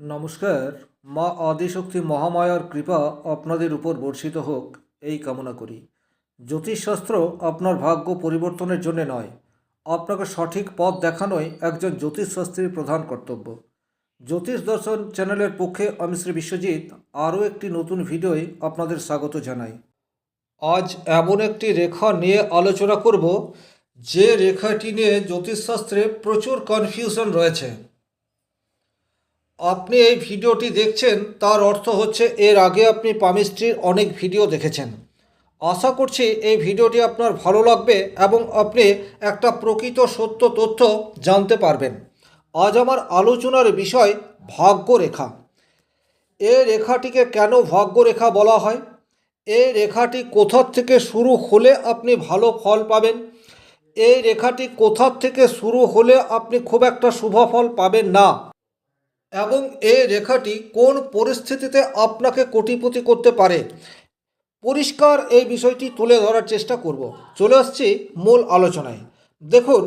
নমস্কার, মা আদিশক্তি মহামায়ার কৃপা আপনাদের উপর বর্ষিত হোক, এই কামনা করি। জ্যোতিষশাস্ত্র আপনার ভাগ্য পরিবর্তনের জন্য নয়, আপনাকে সঠিক পথ দেখানোই একজন জ্যোতিষশাস্ত্রীর প্রধান কর্তব্য। জ্যোতিষ দর্শন চ্যানেলের পক্ষে আমি শ্রী বিশ্বজিৎ, আরও একটি নতুন ভিডিওয় আপনাদের স্বাগত জানাই। আজ এমন একটি রেখা নিয়ে আলোচনা করব, যে রেখাটি নিয়ে জ্যোতিষশাস্ত্রে প্রচুর কনফিউশন রয়েছে। আপনি এই ভিডিওটি দেখছেন, তার অর্থ হচ্ছে এর আগে আপনি পামিস্ট্রির অনেক ভিডিও দেখেছেন। আশা করছি এই ভিডিওটি আপনার ভালো লাগবে এবং আপনি একটা প্রকৃত সত্য তথ্য জানতে পারবেন। আজ আমার আলোচনার বিষয় ভাগ্যরেখা। এ রেখাটিকে কেন ভাগ্যরেখা বলা হয়? এই রেখাটি কোথার থেকে শুরু হলে আপনি ভালো ফল পাবেন? এই রেখাটি কোথার থেকে শুরু হলে আপনি খুব একটা শুভ ফল পাবেন না? এবং এই রেখাটি কোন পরিস্থিতিতে আপনাকে কোটিপতি করতে পারে? পরিষ্কার এই বিষয়টি তুলে ধরার চেষ্টা করব। চলে আসছি মূল আলোচনায়। দেখুন,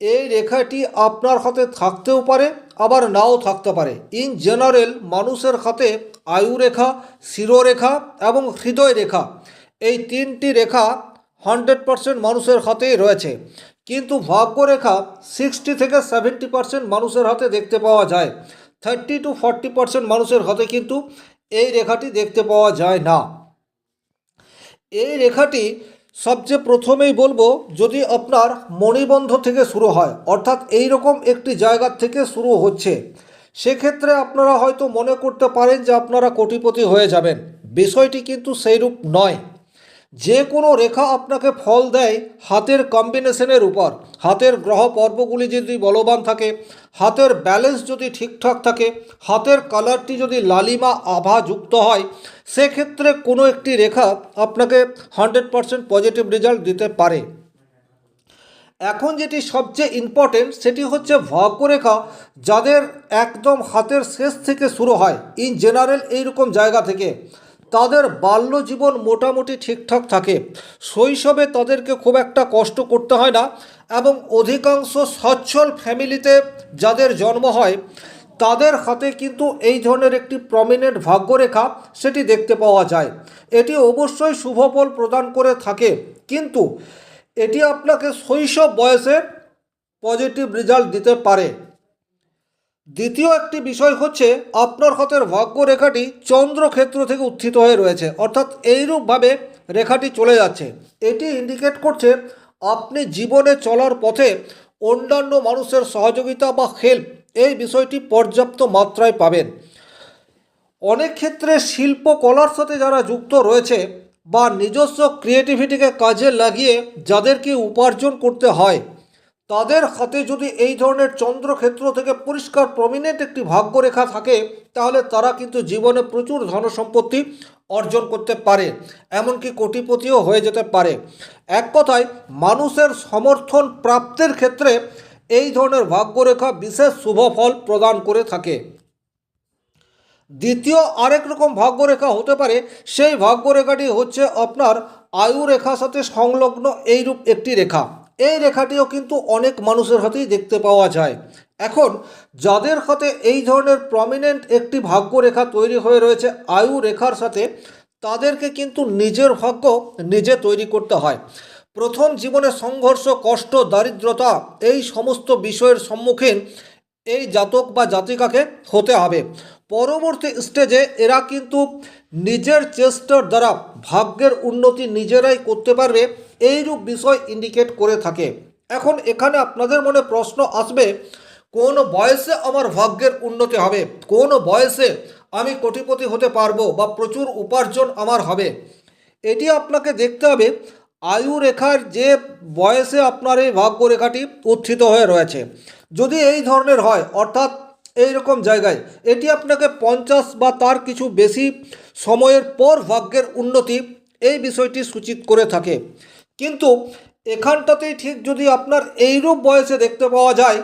এই রেখাটি আপনার হাতে থাকতেও পারে, আবার নাও থাকতে পারে। ইন জেনারেল, মানুষের হাতে আয়ু রেখা শিরোরেখা এবং হৃদয় রেখা এই তিনটি রেখা হান্ড্রেড পারসেন্ট মানুষের হাতেই রয়েছে। কিন্তু ভাগ্যরেখা সিক্সটি থেকে সেভেন্টি পারসেন্ট মানুষের হাতে দেখতে পাওয়া যায়। থার্টি টু ফর্টি পারসেন্ট মানুষের হাতে কিন্তু এই রেখাটি দেখতে পাওয়া যায় না। এই রেখাটি সবচেয়ে প্রথমেই বলব, যদি আপনার মণিবন্ধ থেকে শুরু হয়, অর্থাৎ এই রকম একটি জায়গা থেকে শুরু হচ্ছে, সেক্ষেত্রে আপনারা হয়তো মনে করতে পারেন যে আপনারা কোটিপতি হয়ে যাবেন। বিষয়টি কিন্তু সেইরূপ নয়। যে কোনো রেখা আপনাকে ফল দেয় হাতের কম্বিনেশনের উপর। হাতের গ্রহ পর্বগুলি যদি বলবান থাকে, হাতের ব্যালেন্স যদি ঠিকঠাক থাকে, হাতের কালারটি যদি লালিমা আভা যুক্ত হয়, সেক্ষেত্রে কোনো একটি রেখা আপনাকে হান্ড্রেড পারসেন্ট পজিটিভ রেজাল্ট দিতে পারে। এখন যেটি সবচেয়ে ইম্পর্টেন্ট সেটি হচ্ছে ভাগ্যরেখা যাদের একদম হাতের শেষ থেকে শুরু হয় ইন জেনারেল এইরকম জায়গা থেকে। তাদের বাল্য জীবন মোটামুটি ঠিকঠাক থাকে। শৈশবে তাদেরকে খুব একটা কষ্ট করতে হয় না এবং অধিকাংশ সচ্ছল ফ্যামিলিতে যাদের জন্ম হয়, তাদের হাতে কিন্তু এই ধরনের একটি প্রমিনেন্ট ভাগ্যরেখা সেটি দেখতে পাওয়া যায়। এটি অবশ্যই শুভফল প্রদান করে থাকে। কিন্তু এটি আপনাকে শৈশব বয়সে পজিটিভ রেজাল্ট দিতে পারে। দ্বিতীয় একটি বিষয় হচ্ছে আপনার হাতের ভাগ্য রেখাটি চন্দ্রক্ষেত্র থেকে উত্থিত হয়ে রয়েছে, অর্থাৎ এইরূপভাবে রেখাটি চলে যাচ্ছে। এটি ইন্ডিকেট করছে আপনি জীবনে চলার পথে অন্যান্য মানুষের সহযোগিতা বা হেল্প এই বিষয়টি পর্যাপ্ত মাত্রায় পাবেন। অনেক ক্ষেত্রে শিল্পকলার সাথে যারা যুক্ত রয়েছে বা নিজস্ব ক্রিয়েটিভিটিকে কাজে লাগিয়ে যাদেরকে উপার্জন করতে হয় তাদের হাতে যদি এই ধরনের চন্দ্রক্ষেত্র থেকে পরিষ্কার প্রমিনেন্ট একটি ভাগ্যরেখা থাকে, তাহলে তারা কিন্তু জীবনে প্রচুর ধনসম্পত্তি অর্জন করতে পারে, এমনকি কোটিপতিও হয়ে যেতে পারে। এক কথায়, মানুষের সমর্থন প্রাপ্তের ক্ষেত্রে এই ধরনের ভাগ্যরেখা বিশেষ শুভ ফল প্রদান করে থাকে। দ্বিতীয় আরেক রকম ভাগ্যরেখা হতে পারে, সেই ভাগ্যরেখাটি হচ্ছে আপনার আয়ু রেখার সাথে সংলগ্ন এইরূপ একটি রেখা। এই রেখাটিও কিন্তু অনেক মানুষের হাতেই দেখতে পাওয়া যায়। এখন, যাদের হাতে এই ধরনের প্রমিনেন্ট একটি ভাগ্যরেখা তৈরি হয়ে রয়েছে, আয়ু রেখার সাথে, তাদেরকে কিন্তু নিজের ভাগ্য নিজে তৈরি করতে হয়। প্রথম জীবনে সংঘর্ষ, কষ্ট, দারিদ্রতা, এই সমস্ত বিষয়ের সম্মুখীন এই জাতক বা জাতিকাকে হতে হবে। পরবর্তী স্টেজে এরা কিন্তু নিজের চেষ্টার দ্বারা ভাগ্যের উন্নতি নিজেরাই করতে পারবে, এইরূপ বিষয় ইন্ডিকেট করে থাকে। এখন এখানে আপনাদের মনে প্রশ্ন আসবে, কোন বয়সে আমার ভাগ্যের উন্নতি হবে? কোন বয়সে আমি কোটিপতি হতে পারব বা প্রচুর উপার্জন আমার হবে? এটি আপনাকে দেখতে হবে আয়ু রেখার যে বয়সে আপনার এই ভাগ্য রেখাটি উত্থিত হয়ে রয়েছে। যদি এই ধরনের হয়, অর্থাৎ এই রকম জায়গায়। এটি আপনাকে পঞ্চাশ বা তার কিছু বেশি সময়ের পর ভাগ্যের উন্নতি এই বিষয়টি সূচিত করে থাকে। কিন্তু এখানটাতেই ঠিক যদি আপনার এইরূপ বয়সে দেখতে পাওয়া যায়,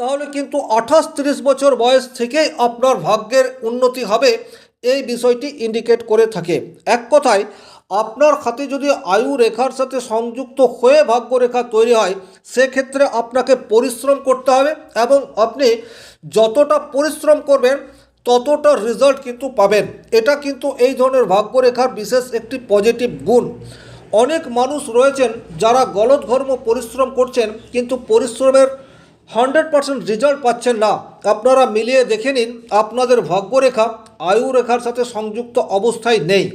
তাহলে কিন্তু আঠাশ তিরিশ বছর বয়স থেকেই আপনার ভাগ্যের উন্নতি হবে এই বিষয়টি ইন্ডিকেট করে থাকে। এক কথায় আপনার খাতে যদি আয়ু রেখার সাথে সংযুক্ত হয়ে ভাগ্যরেখা তৈরি হয়, সেক্ষেত্রে আপনাকে পরিশ্রম করতে হবে এবং আপনি যতটা পরিশ্রম করবেন, ততটা রেজাল্ট কিন্তু পাবেন। এটা কিন্তু এই ধরনের ভাগ্যরেখার বিশেষ একটি পজিটিভ গুণ। অনেক মানুষ রয়েছেন যারা গলত ধর্ম পরিশ্রম করছেন, কিন্তু পরিশ্রমের হান্ড্রেড পার্সেন্ট রেজাল্ট পাচ্ছেন না। আপনারা মিলিয়ে দেখে নিন, আপনাদের ভাগ্যরেখা আয়ু রেখার সাথে সংযুক্ত অবস্থায় নেই।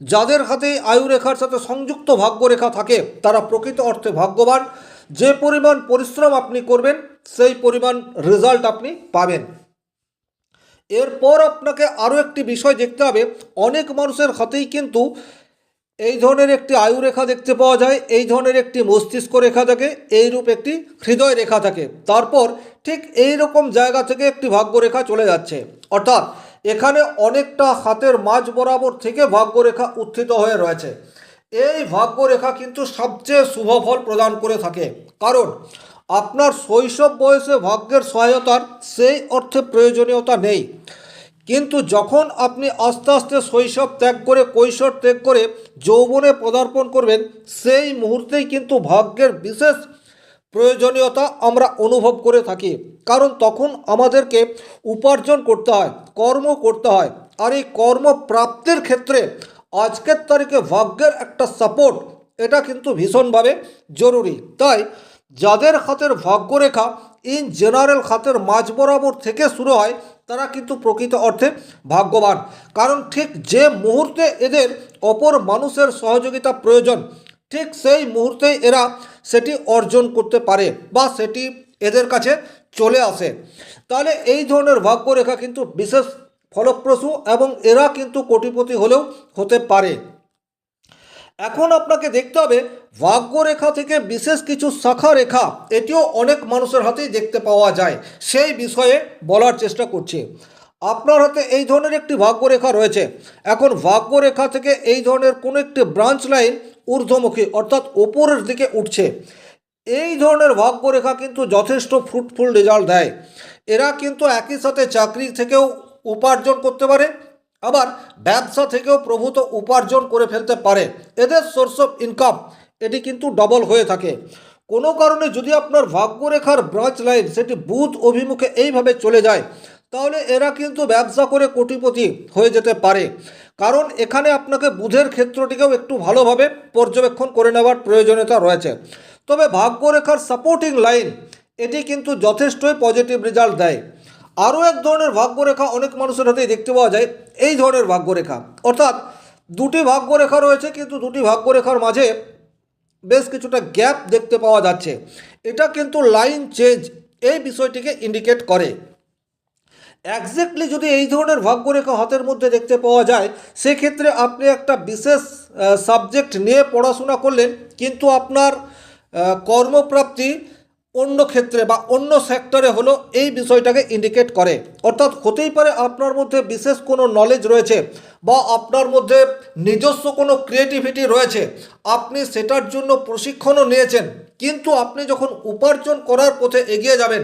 যাদের হাতে আয়ু রেখার সাথে সংযুক্ত ভাগ্যরেখা থাকে, তারা প্রকৃত অর্থে ভাগ্যবান। যে পরিমাণ পরিশ্রম আপনি করবেন, সেই পরিমাণ রেজাল্ট আপনি পাবেন। এরপর আপনাকে আরও একটি বিষয় দেখতে হবে। অনেক মানুষের হাতেই কিন্তু এই ধরনের একটি আয়ু রেখা দেখতে পাওয়া যায়, এই ধরনের একটি মস্তিষ্ক রেখা থাকে, এইরূপ একটি হৃদয় রেখা থাকে। তারপর ঠিক এই রকম জায়গা থেকে একটি ভাগ্যরেখা চলে যাচ্ছে। অর্থাৎ এখানে অনেকটা হাতের মাঝ বরাবর থেকে ভাগ্যরেখা উত্থিত হয়ে রয়েছে। এই ভাগ্যরেখা কিন্তু সবচেয়ে শুভ ফল প্রদান করে থাকে। কারণ আপনার শৈশব বয়সে ভাগ্যের সহায়তার সেই অর্থে প্রয়োজনীয়তা নেই। কিন্তু যখন আপনি আস্তে আস্তে শৈশব ত্যাগ করে, কৈশোর ত্যাগ করে যৌবনে পদার্পণ করবেন, সেই মুহূর্তেই কিন্তু ভাগ্যের বিশেষ প্রয়োজনীয়তা আমরা অনুভব করে থাকি। কারণ তখন আমাদেরকে উপার্জন করতে হয়, কর্ম করতে হয়। আর এই কর্ম প্রাপ্তির ক্ষেত্রে আজকের তারিখে ভাগ্যের একটা সাপোর্ট এটা কিন্তু ভীষণভাবে জরুরি। তাই যাদের হাতের ভাগ্যরেখা ইন জেনারেল খাতের মাঝ বরাবর থেকে শুরু হয়, তারা কিন্তু প্রকৃত অর্থে ভাগ্যবান। কারণ ঠিক যে মুহূর্তে এদের অপর মানুষের সহযোগিতা প্রয়োজন, ঠিক সেই মুহূর্তেই এরা সেটি অর্জন করতে পারে বা সেটি এদের কাছে চলে আসে। তাহলে এই ধরনের ভাগ্যরেখা কিন্তু বিশেষ ফলপ্রসূ এবং এরা কিন্তু কোটিপতি হলেও হতে পারে। এখন আপনাকে দেখতে হবে ভাগ্যরেখা থেকে বিশেষ কিছু শাখা রেখা এটিও অনেক মানুষের হাতেই দেখতে পাওয়া যায়। সেই বিষয়ে বলার চেষ্টা করছি। আপনার হাতে এই ধরনের একটি ভাগ্যরেখা রয়েছে। এখন ভাগ্যরেখা থেকে এই ধরনের কোনো একটি ব্রাঞ্চ লাইন ঊর্ধ্বমুখী, অর্থাৎ ওপরের দিকে উঠছে। এই ধরনের ভাগ্যরেখা কিন্তু যথেষ্ট ফ্রুটফুল রেজাল্ট দেয়। এরা কিন্তু একই সাথে চাকরি থেকেও উপার্জন করতে পারে, আবার ব্যবসা থেকেও প্রভূত উপার্জন করে ফেলতে পারে। এদের সোর্স অফ ইনকাম এটি কিন্তু ডবল হয়ে থাকে। কোনো কারণে যদি আপনার ভাগ্যরেখার ব্রাঞ্চ লাইন সেটি বুধ অভিমুখে এইভাবে চলে যায়, তাহলে এরা কিন্তু ব্যবসা করে কোটিপতি হয়ে যেতে পারে। কারণ এখানে আপনাকে বুধের ক্ষেত্রটিকেও একটু ভালোভাবে পর্যবেক্ষণ করে নেওয়ার প্রয়োজনীয়তা রয়েছে। তবে ভাগ্যরেখার সাপোর্টিং লাইন এটি কিন্তু যথেষ্টই পজিটিভ রেজাল্ট দেয়। আরও এক ধরনের ভাগ্যরেখা অনেক মানুষের হাতেই দেখতে পাওয়া যায়, এই ধরনের ভাগ্যরেখা। অর্থাৎ দুটি ভাগ্যরেখা রয়েছে, কিন্তু দুটি ভাগ্যরেখার মাঝে বেশ কিছুটা গ্যাপ দেখতে পাওয়া যাচ্ছে। এটা কিন্তু লাইন চেঞ্জ এই বিষয়টিকে ইন্ডিকেট করে। একজ্যাক্টলি যদি এই ধরনের ভাগ্যরেখা হাতের মধ্যে দেখতে পাওয়া যায়, সেক্ষেত্রে আপনি একটা বিশেষ সাবজেক্ট নিয়ে পড়াশোনা করলেন, কিন্তু আপনার কর্মপ্রাপ্তি অন্য ক্ষেত্রে বা অন্য সেক্টরে হলো এই বিষয়টাকে ইন্ডিকেট করে। অর্থাৎ হতেই পারে আপনার মধ্যে বিশেষ কোনো নলেজ রয়েছে বা আপনার মধ্যে নিজস্ব কোনো ক্রিয়েটিভিটি রয়েছে। আপনি সেটার জন্য প্রশিক্ষণও নিয়েছেন, কিন্তু আপনি যখন উপার্জন করার পথে এগিয়ে যাবেন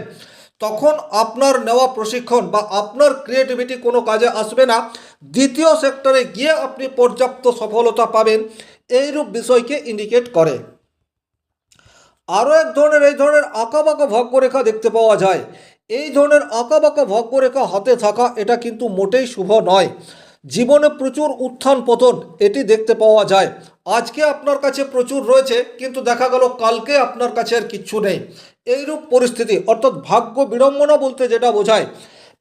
তখন আপনার নেওয়া প্রশিক্ষণ বা আপনার ক্রিয়েটিভিটি কোনো কাজে আসবে না। দ্বিতীয় সেক্টরে গিয়ে আপনি পর্যাপ্ত সফলতা পাবেন, এইরূপ বিষয়কে ইন্ডিকেট করে। আরও এক ধরনের, এই ধরনের আঁকাবাঁকা ভাগ্যরেখা দেখতে পাওয়া যায়। এই ধরনের আঁকাবাঁকা ভাগ্যরেখা হাতে থাকা, এটা কিন্তু মোটেই শুভ নয়। জীবনে প্রচুর উত্থান পতন, এটি দেখতে পাওয়া যায়। আজকে আপনার কাছে প্রচুর রয়েছে, কিন্তু দেখা গেল কালকে আপনার কাছে আর কিচ্ছু নেই। এইরূপ পরিস্থিতি, অর্থাৎ ভাগ্য বিড়ম্বনা বলতে যেটা বোঝায়,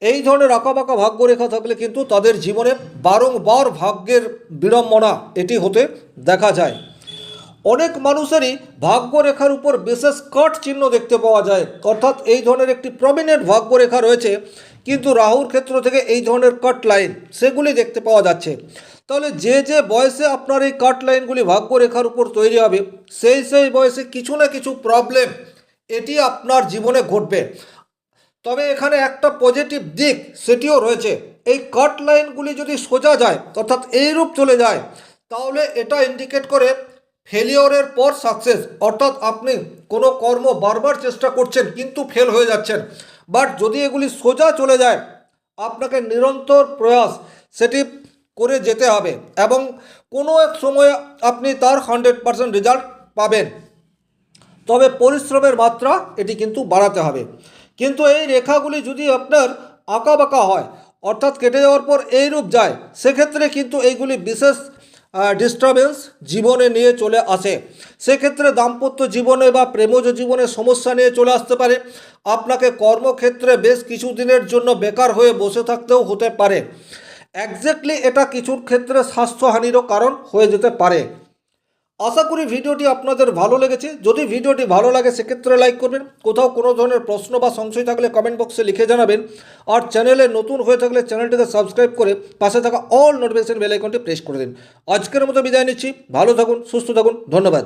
এই ধরনের আঁকাবাঁকা ভাগ্যরেখা থাকলে কিন্তু তাদের জীবনে বারংবার ভাগ্যের বিড়ম্বনা এটি হতে দেখা যায়। অনেক মানুষেরই ভাগ্যরেখার উপর বিশেষ কাট চিহ্ন দেখতে পাওয়া যায়, অর্থাৎ এই ধরনের একটি প্রমিনেন্ট ভাগ্যরেখা রয়েছে, কিন্তু রাহুর ক্ষেত্র থেকে এই ধরনের কাট লাইন, সেগুলি দেখতে পাওয়া যাচ্ছে। তাহলে যে যে বয়সে আপনার এই কাট লাইনগুলি ভাগ্যরেখার উপর তৈরি হবে, সেই সেই বয়সে কিছু না কিছু প্রবলেম এটি আপনার জীবনে ঘটবে। তবে এখানে একটা পজিটিভ দিক সেটিও রয়েছে। এই কাট লাইনগুলি যদি সোজা যায়, অর্থাৎ এইরূপ চলে যায়, তাহলে এটা ইন্ডিকেট করে ফেলিওরের পর সাকসেস অর্থাৎ আপনি কোনো কর্ম বারবার চেষ্টা করছেন, কিন্তু ফেল হয়ে যাচ্ছেন। বাট যদি এগুলি সোজা চলে যায়, আপনাকে নিরন্তর প্রয়াস, সেটি করে যেতে হবে এবং কোনো এক সময়ে আপনি তার হান্ড্রেড পার্সেন্ট রেজাল্ট পাবেন। তবে পরিশ্রমের মাত্রা এটি কিন্তু বাড়াতে হবে। কিন্তু এই রেখাগুলি যদি আপনার আঁকা বাঁকা হয়, অর্থাৎ কেটে যাওয়ার পর এই রূপ যায়, সেক্ষেত্রে কিন্তু এইগুলি বিশেষ ডিস্টারবেন্স জীবনে নিয়ে চলে আসে। সেক্ষেত্রে দাম্পত্য জীবনে বা প্রেমজ জীবনে সমস্যা নিয়ে চলে আসতে পারে। আপনাকে কর্মক্ষেত্রে বেশ কিছু দিনের জন্য বেকার হয়ে বসে থাকতেও হতে পারে। একজ্যাক্টলি এটা কিছুর ক্ষেত্রে স্বাস্থ্যহানিরও কারণ হয়ে যেতে পারে। আশা করি ভিডিওটি আপনাদের ভালো লেগেছে। যদি ভিডিওটি ভালো লাগে, সেক্ষেত্রে লাইক করবেন। কোথাও কোনো ধরনের প্রশ্ন বা সংশয় থাকলে কমেন্ট বক্সে লিখে জানাবেন। আর চ্যানেলে নতুন হয়ে থাকলে চ্যানেলটিকে সাবস্ক্রাইব করে পাশে থাকা অল নোটিফিকেশন বেল আইকনটি প্রেস করে দিন। আজকের মতো বিদায় নিচ্ছি। ভালো থাকুন, সুস্থ থাকুন। ধন্যবাদ।